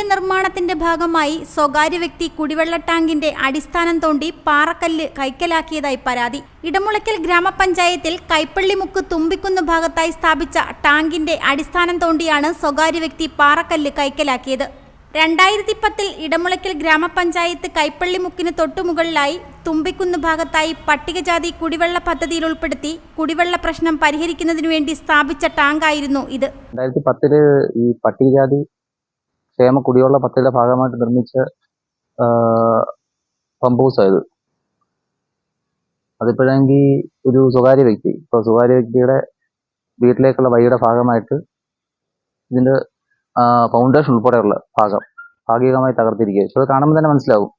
വീട് നിർമ്മാണത്തിന്റെ ഭാഗമായി സ്വകാര്യ വ്യക്തി കുടിവെള്ള ടാങ്കിന്റെ അടിസ്ഥാനം തോണ്ടി പാറക്കല്ല് കൈക്കലാക്കിയതായി പരാതി. ഇടമുളയ്ക്കൽ ഗ്രാമപഞ്ചായത്തിൽ കൈപ്പള്ളിമുക്ക് തുമ്പിക്കുന്ന ഭാഗത്തായി സ്ഥാപിച്ച ടാങ്കിന്റെ അടിസ്ഥാനം തോണ്ടിയാണ് സ്വകാര്യ വ്യക്തി പാറക്കല്ല് കൈക്കലാക്കിയത്. രണ്ടായിരത്തി പത്തിൽ ഇടമുളയ്ക്കൽ ഗ്രാമപഞ്ചായത്ത് കൈപ്പള്ളിമുക്കിന് തൊട്ടുമുകളിലായി തുമ്പിക്കുന്ന് ഭാഗത്തായി പട്ടികജാതി കുടിവെള്ള പദ്ധതിയിൽ ഉൾപ്പെടുത്തി കുടിവെള്ള പ്രശ്നം പരിഹരിക്കുന്നതിനു വേണ്ടി സ്ഥാപിച്ച ടാങ്കായിരുന്നു ഇത്. രണ്ടായിരത്തി പത്തിൽ ഈ പട്ടികജാതി ക്ഷേമ കുടിവെള്ള പദ്ധതിയുടെ ഭാഗമായിട്ട് നിർമ്മിച്ച പമ്പ് ആയത് അതിപ്പോഴെങ്കിൽ ഒരു സ്വകാര്യ വ്യക്തി ഇപ്പോൾ സ്വകാര്യ വ്യക്തിയുടെ വീട്ടിലേക്കുള്ള വഴിയുടെ ഭാഗമായിട്ട് ഇതിന്റെ ഫൗണ്ടേഷൻ ഉൾപ്പെടെയുള്ള ഭാഗം ഭാഗികമായി തകർത്തിരിക്കുക പക്ഷെ അത് കാണുമ്പോൾ തന്നെ മനസ്സിലാവും.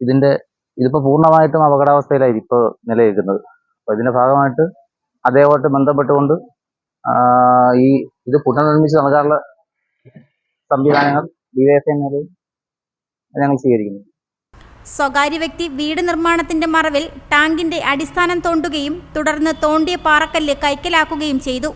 ഇതിന്റെ ഇതിപ്പോ പൂർണമായിട്ടും അപകടാവസ്ഥയിലായിരിക്കും ഇപ്പോൾ നിലനിൽക്കുന്നത്. അപ്പോൾ ഇതിന്റെ ഭാഗമായിട്ട് അതേപോലെ ബന്ധപ്പെട്ടുകൊണ്ട് ഈ ഇത് പുനർനിർമ്മിച്ച് നൽകാനുള്ള സംവിധാനങ്ങൾ ഞങ്ങൾ സ്വീകരിക്കുന്നു. സ്വകാര്യ വ്യക്തി വീട് നിർമ്മാണത്തിന്റെ മറവിൽ ടാങ്കിന്റെ അടിസ്ഥാനം തോണ്ടുകയും തുടർന്ന് തോണ്ടിയ പാറക്കല്ല് കൈക്കലാക്കുകയും ചെയ്തു.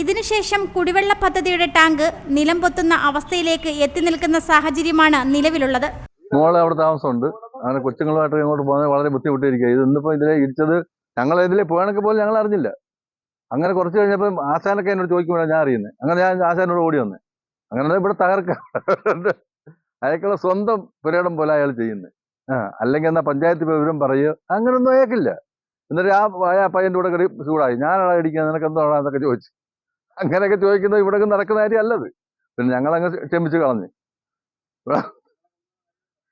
ഇതിനുശേഷം കുടിവെള്ള പദ്ധതിയുടെ ടാങ്ക് നിലം പൊത്തുന്ന അവസ്ഥയിലേക്ക് എത്തി നിൽക്കുന്ന സാഹചര്യമാണ് നിലവിലുള്ളത്. മോളെ അവിടെ താമസമുണ്ട്. അങ്ങനെ കൊച്ചുങ്ങളുമായിട്ട് ഇങ്ങോട്ട് പോകുന്നത് വളരെ ബുദ്ധിമുട്ടിയിരിക്കുകയാണ് ഇത് ഇന്നിപ്പോൾ ഇതിലെ ഇടിച്ചത് ഞങ്ങൾ ഇതിലെ പോകണമെങ്കിൽ പോലും ഞങ്ങൾ അറിഞ്ഞില്ല. അങ്ങനെ കുറച്ച് കഴിഞ്ഞപ്പോൾ ആശാനൊക്കെ എന്നോട് ചോദിക്കുമ്പോഴാണ് ഞാൻ അറിയുന്നത്. അങ്ങനെ ഞാൻ ആശാനോട് ഓടി വന്നത് അങ്ങനെ ഇവിടെ തകർക്കാം. അയാൾക്കുള്ള സ്വന്തം പുരയിടം പോലെ അയാൾ ചെയ്യുന്നത് ആ അല്ലെങ്കിൽ എന്നാ പഞ്ചായത്ത് വിവരം പറയുക അങ്ങനൊന്നും അയാൾക്കില്ല. എന്നിട്ട് ആ ആ പയ്യന്റെ കൂടെ കടി ചൂടായി. ഞാനാണ് ഇടിക്കുക നിനക്ക് എന്താണോ എന്നൊക്കെ ചോദിച്ചു. അങ്ങനെയൊക്കെ ചോദിക്കുന്നത് ഇവിടെ നടക്കുന്ന കാര്യം അല്ലത് പിന്നെ ഞങ്ങളങ്ങ് ക്ഷമിച്ച് കളഞ്ഞു.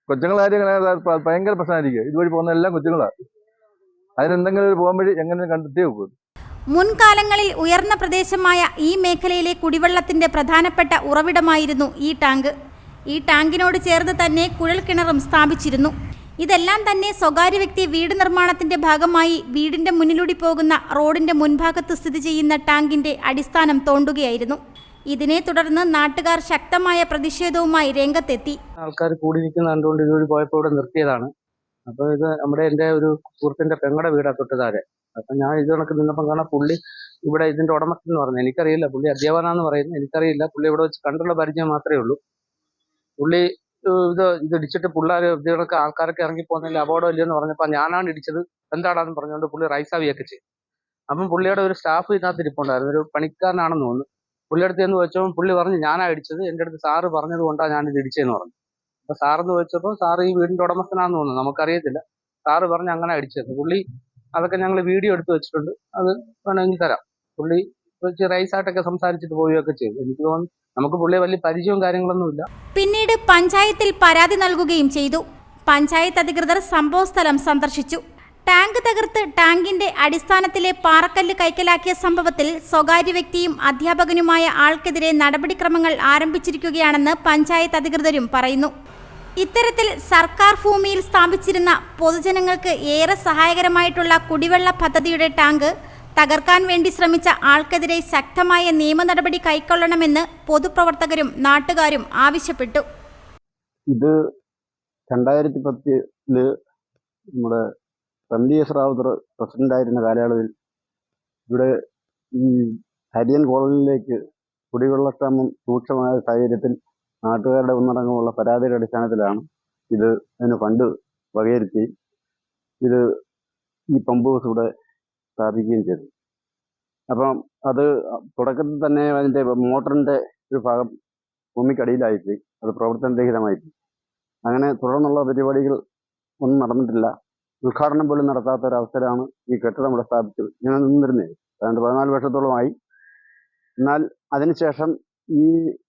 കൊച്ചുങ്ങളെ കാര്യം ഭയങ്കര പ്രശ്നമായിരിക്കും ഇതുവഴി പോകുന്ന എല്ലാം കൊച്ചുങ്ങളാണ് അതിനെന്തെങ്കിലും ഒരു പോകാൻ എങ്ങനെ കണ്ടെത്തിയേ നോക്കൂ മുൻകാലങ്ങളിൽ ഉയർന്ന പ്രദേശമായ ഈ മേഖലയിലെ കുടിവെള്ളത്തിന്റെ പ്രധാനപ്പെട്ട ഉറവിടമായിരുന്നു ഈ ടാങ്ക്. ഈ ടാങ്കിനോട് ചേർന്ന് തന്നെ കുഴൽ കിണറും സ്ഥാപിച്ചിരുന്നു. ഇതെല്ലാം തന്നെ സ്വകാര്യ വ്യക്തി വീട് നിർമ്മാണത്തിന്റെ ഭാഗമായി വീടിന്റെ മുന്നിലൂടി പോകുന്ന റോഡിന്റെ മുൻഭാഗത്ത് സ്ഥിതി ചെയ്യുന്ന ടാങ്കിന്റെ അടിസ്ഥാനം തോണ്ടുകയായിരുന്നു. ഇതിനെ തുടർന്ന് നാട്ടുകാർ ശക്തമായ പ്രതിഷേധവുമായി രംഗത്തെത്തി. ആൾക്കാർ കൂടി നിൽക്കുന്ന കണ്ടുകൊണ്ട് ഇതുവഴി പോയപ്പോൾ ഇവിടെ നിർത്തിയതാണ്. അപ്പോൾ ഇത് നമ്മുടെ എന്റെ ഒരു സുഹൃത്തിന്റെ പെങ്ങളുടെ വീടാ തൊട്ട് താഴെ. അപ്പം ഞാൻ ഇത് കണക്ക് നിന്നപ്പം കാണാൻ പുള്ളി ഇവിടെ ഇതിന്റെ ഉടമസ്ഥൻ എന്ന് പറഞ്ഞു. എനിക്കറിയില്ല പുള്ളി അധ്യാപകനാന്ന് പറയുന്നു. എനിക്കറിയില്ല പുള്ളി ഇവിടെ വെച്ച് കണ്ടുള്ള പരിചയം മാത്രമേ ഉള്ളൂ. പുള്ളി ഇത് ഇത് ഇടിച്ചിട്ട് പിള്ളേർ ഇത് കണക്ക് ആൾക്കാരൊക്കെ ഇറങ്ങി പോകുന്നതിൽ അപകടം ഇല്ലെന്ന് പറഞ്ഞപ്പോൾ ഞാനാണ് ഇടിച്ചത്. എന്താടാന്ന് പറഞ്ഞുകൊണ്ട് പുള്ളി റൈസാവിയൊക്കെ ചെയ്യും അപ്പം പുള്ളിയുടെ ഒരു സ്റ്റാഫ് ഇതിനകത്ത് ഇരിപ്പുണ്ടായിരുന്നു. ഒരു പണിക്കാരനാണെന്ന് തോന്നുന്നു. പുള്ളിയുടെ അടുത്ത് എന്ന് വെച്ചപ്പോൾ പുള്ളി പറഞ്ഞു ഞാനാ ഇടിച്ചത്. എന്റെ അടുത്ത് സാറ് പറഞ്ഞത് കൊണ്ടാണ് ഞാനിത് ഇടിച്ചതെന്ന് പറഞ്ഞു. അപ്പൊ സാറെന്ന് വെച്ചപ്പോൾ സാറ് ഈ വീടിന്റെ ഉടമസ്ഥനാന്ന് തോന്നുന്നു. നമുക്കറിയത്തില്ല. സാറ് പറഞ്ഞ് അങ്ങനെ അടിച്ചത്. പുള്ളി അതൊക്കെ ഞങ്ങൾ വീഡിയോ എടുത്ത് വെച്ചിട്ടുണ്ട്. അത് വേണമെങ്കിൽ തരാം. പുള്ളി കുറച്ച് റൈസായിട്ടൊക്കെ സംസാരിച്ചിട്ട് പോവുകയൊക്കെ ചെയ്തു. എനിക്ക് തോന്നുന്നു നമുക്ക് പുള്ളിയെ വലിയ പരിചയവും കാര്യങ്ങളൊന്നുമില്ല പിന്നീട് പഞ്ചായത്തിൽ പരാതി നൽകുകയും ചെയ്തു. പഞ്ചായത്ത് അധികൃതർ സംഭവസ്ഥലം സന്ദർശിച്ചു. ടാങ്ക് തകർത്ത് ടാങ്കിന്റെ അടിസ്ഥാനത്തിലെ പാറക്കല്ല് കൈക്കലാക്കിയ സംഭവത്തിൽ സ്വകാര്യ വ്യക്തിയും അധ്യാപകനുമായ ആൾക്കെതിരെ നടപടിക്രമങ്ങൾ ആരംഭിച്ചിരിക്കുകയാണെന്ന് പഞ്ചായത്ത് അധികൃതരും പറയുന്നു. ഇത്തരത്തിൽ സർക്കാർ ഭൂമിയിൽ സ്ഥാപിച്ചിരുന്ന പൊതുജനങ്ങൾക്ക് ഏറെ സഹായകരമായിട്ടുള്ള കുടിവെള്ള പദ്ധതിയുടെ ടാങ്ക് തകർക്കാൻ വേണ്ടി ശ്രമിച്ച ആൾക്കെതിരെ ശക്തമായ നിയമ നടപടി കൈക്കൊള്ളണമെന്ന് പൊതുപ്രവർത്തകരും നാട്ടുകാരും ആവശ്യപ്പെട്ടു. ഇത് രണ്ടായിരത്തി പത്തിൽ നമ്മുടെ എം ഡി എസ് റാവുത്തർ പ്രസിഡന്റായിരുന്ന കാലയളവിൽ ഇവിടെ ഈ ഹരിയൻ കോളനിയിലേക്ക് കുടിവെള്ളക്ഷാമം രൂക്ഷമായ സാഹചര്യത്തിൽ നാട്ടുകാരുടെ ഒന്നടങ്കമുള്ള പരാതിയുടെ അടിസ്ഥാനത്തിലാണ് ഇത് അതിന് ഫണ്ട് വകയിരുത്തി ഇത് ഈ പമ്പ് ഹൗസ് ഇവിടെ സ്ഥാപിക്കുകയും ചെയ്തു അപ്പം അത് തുടക്കത്തിൽ തന്നെ അതിന്റെ മോട്ടറിന്റെ ഒരു ഭാഗം ഭൂമിക്കടിയിലായിപ്പോയി. അത് പ്രവർത്തനരഹിതമായിപ്പോയി അങ്ങനെ തുടർന്നുള്ള പരിപാടികൾ ഒന്നും നടന്നിട്ടില്ല. ഉദ്ഘാടനം പോലും നടത്താത്ത അവസരമാണ് ഈ കെട്ടിടം ഇവിടെ സ്ഥാപിച്ചത്. ഇങ്ങനെ നിന്നിരുന്നത് അതുകൊണ്ട് പതിനാല് വർഷത്തോളമായി. എന്നാൽ അതിനുശേഷം ഈ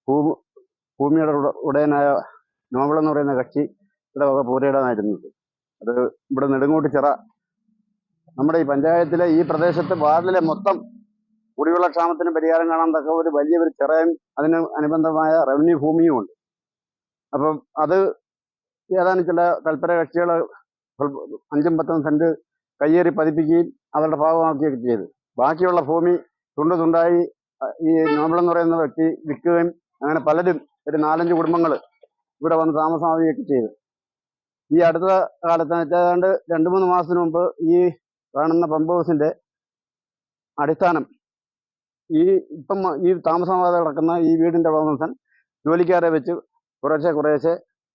ഭൂമി ഭൂമിയുടെ ഉടയനായ നോവൽ എന്ന് പറയുന്ന കക്ഷി ഇവിടെ വക പൂരയിടാനായിരുന്നത് അത് ഇവിടെ നെടുങ്ങോട്ട് ചിറ. നമ്മുടെ ഈ പഞ്ചായത്തിലെ ഈ പ്രദേശത്ത് വാർഡിലെ മൊത്തം കുടിവെള്ള ക്ഷാമത്തിന് പരിഹാരം കാണാൻ തക്ക ഒരു വലിയ ഒരു ചിറയും അതിന് അനുബന്ധമായ റവന്യൂ ഭൂമിയും ഉണ്ട്. അപ്പം അത് ഏതാനും ചില തൽപര കക്ഷികൾ അഞ്ചും പത്തും സെന്റ് കയ്യേറി പതിപ്പിക്കുകയും അവരുടെ ഭാഗമാക്കുകയൊക്കെ ചെയ്തു. ബാക്കിയുള്ള ഭൂമി തുണ്ട് തുണ്ടായി ഈ നോബിൾ എന്ന് പറയുന്ന വ്യക്തി വിൽക്കുകയും അങ്ങനെ പലരും ഒരു നാലഞ്ച് കുടുംബങ്ങൾ ഇവിടെ വന്ന് താമസമാവുകയൊക്കെ ചെയ്തു. ഈ അടുത്ത കാലത്ത് ഏതാണ്ട് രണ്ട് മൂന്ന് മാസത്തിന് മുമ്പ് ഈ കാണുന്ന പമ്പ് ഹൗസിന്റെ അടിസ്ഥാനം ഈ ഇപ്പം ഈ താമസമാകാതെ കിടക്കുന്ന ഈ വീടിന്റെ ഉടമസ്ഥൻ ജോലിക്കാരെ വെച്ച് കുറേശ്ശെ കുറേശ്ശെ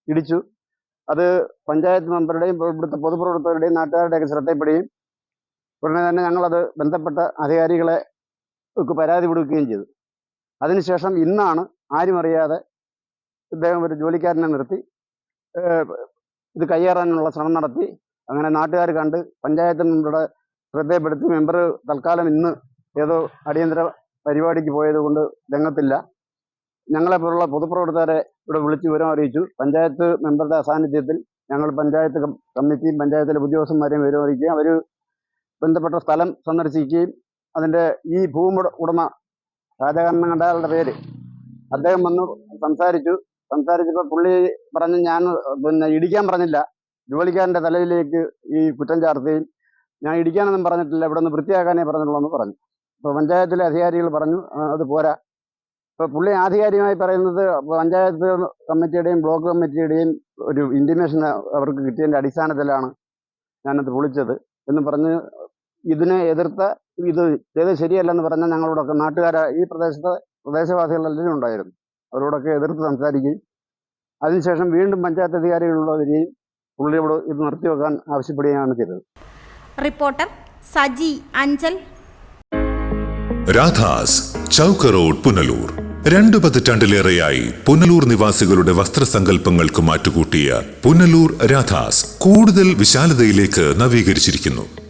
ഇടിച്ചു. അത് പഞ്ചായത്ത് മെമ്പറുടെയും ഇവിടുത്തെ പൊതുപ്രവർത്തകരുടെയും നാട്ടുകാരുടെയൊക്കെ ശ്രദ്ധയിൽപ്പെടുകയും ഉടനെ തന്നെ ഞങ്ങളത് ബന്ധപ്പെട്ട അധികാരികളെ പരാതി കൊടുക്കുകയും ചെയ്തു. അതിനുശേഷം ഇന്നാണ് ആരും അറിയാതെ ഇദ്ദേഹം ഒരു ജോലിക്കാരനെ നിർത്തി. ഇത് കയ്യേറാനുള്ള ശ്രമം നടത്തി. അങ്ങനെ നാട്ടുകാർ കണ്ട് പഞ്ചായത്ത് മെമ്പറുടെ ശ്രദ്ധയപ്പെടുത്തി. മെമ്പർ തൽക്കാലം ഇന്ന് ഏതോ അടിയന്തര പരിപാടിക്ക് പോയത് കൊണ്ട് രംഗത്തില്ല. ഞങ്ങളെപ്പോലുള്ള പൊതുപ്രവർത്തകരെ ഇവിടെ വിളിച്ച് വിവരം അറിയിച്ചു. പഞ്ചായത്ത് മെമ്പറുടെ സാന്നിധ്യത്തിൽ ഞങ്ങൾ പഞ്ചായത്ത് കമ്മിറ്റിയും പഞ്ചായത്തിലെ ഉദ്യോഗസ്ഥന്മാരെയും വിവരം അറിയിക്കുകയും അവർ ബന്ധപ്പെട്ട സ്ഥലം സന്ദർശിക്കുകയും അതിന്റെ ഈ ഭൂമി ഉടമ രാജകാരണം കണ്ടയാളുടെ പേര് അദ്ദേഹം വന്ന് സംസാരിച്ചു. സംസാരിച്ചപ്പോൾ പുള്ളി പറഞ്ഞു ഞാൻ പിന്നെ ഇടിക്കാൻ പറഞ്ഞില്ല. ജോലിക്കാരന്റെ തലയിലേക്ക് ഈ കുറ്റം ചാർത്തുകയും ഞാൻ ഇടിക്കാനൊന്നും പറഞ്ഞിട്ടില്ല ഇവിടെ നിന്ന് വൃത്തിയാക്കാനേ പറഞ്ഞിട്ടുള്ളൂ എന്ന് പറഞ്ഞു. അപ്പോൾ പഞ്ചായത്തിലെ അധികാരികൾ പറഞ്ഞു "ആ, അത് പോരാ. ഇപ്പോൾ പുള്ളി ആധികാരികമായി പറയുന്നത് പഞ്ചായത്ത് കമ്മിറ്റിയുടെയും ബ്ലോക്ക് കമ്മിറ്റിയുടെയും ഒരു ഇന്റിമേഷൻ അവർക്ക് കിട്ടിയതിന്റെ അടിസ്ഥാനത്തിലാണ് ഞാനത് വിളിച്ചത് എന്ന് പറഞ്ഞ് ഇതിനെ എതിർത്ത ഇത് ചെയ്ത് ശരിയല്ലെന്ന് പറഞ്ഞാൽ ഞങ്ങളോടൊക്കെ നാട്ടുകാരായ ഈ പ്രദേശത്തെ പ്രദേശവാസികളെല്ലാം ഉണ്ടായിരുന്നു. അവരോടൊക്കെ എതിർത്ത് സംസാരിക്കുകയും അതിനുശേഷം വീണ്ടും പഞ്ചായത്ത് അധികാരികളുള്ളവരെയും പുള്ളിയോട് ഇത് നിർത്തിവെക്കാൻ ആവശ്യപ്പെടുകയാണ് ചെയ്തത്. റിപ്പോർട്ടർ സജി അഞ്ചൽ. രാധാസ് ചൗക്ക് റോഡ് പുനലൂർ. രണ്ടു പതിറ്റാണ്ടിലേറെയായി പുനലൂർ നിവാസികളുടെ വസ്ത്രസങ്കല്പങ്ങൾക്ക് മാറ്റുകൂട്ടിയ പുനലൂർ രാധാസ് കൂടുതൽ വിശാലതയിലേക്ക് നവീകരിച്ചിരിക്കുന്നു.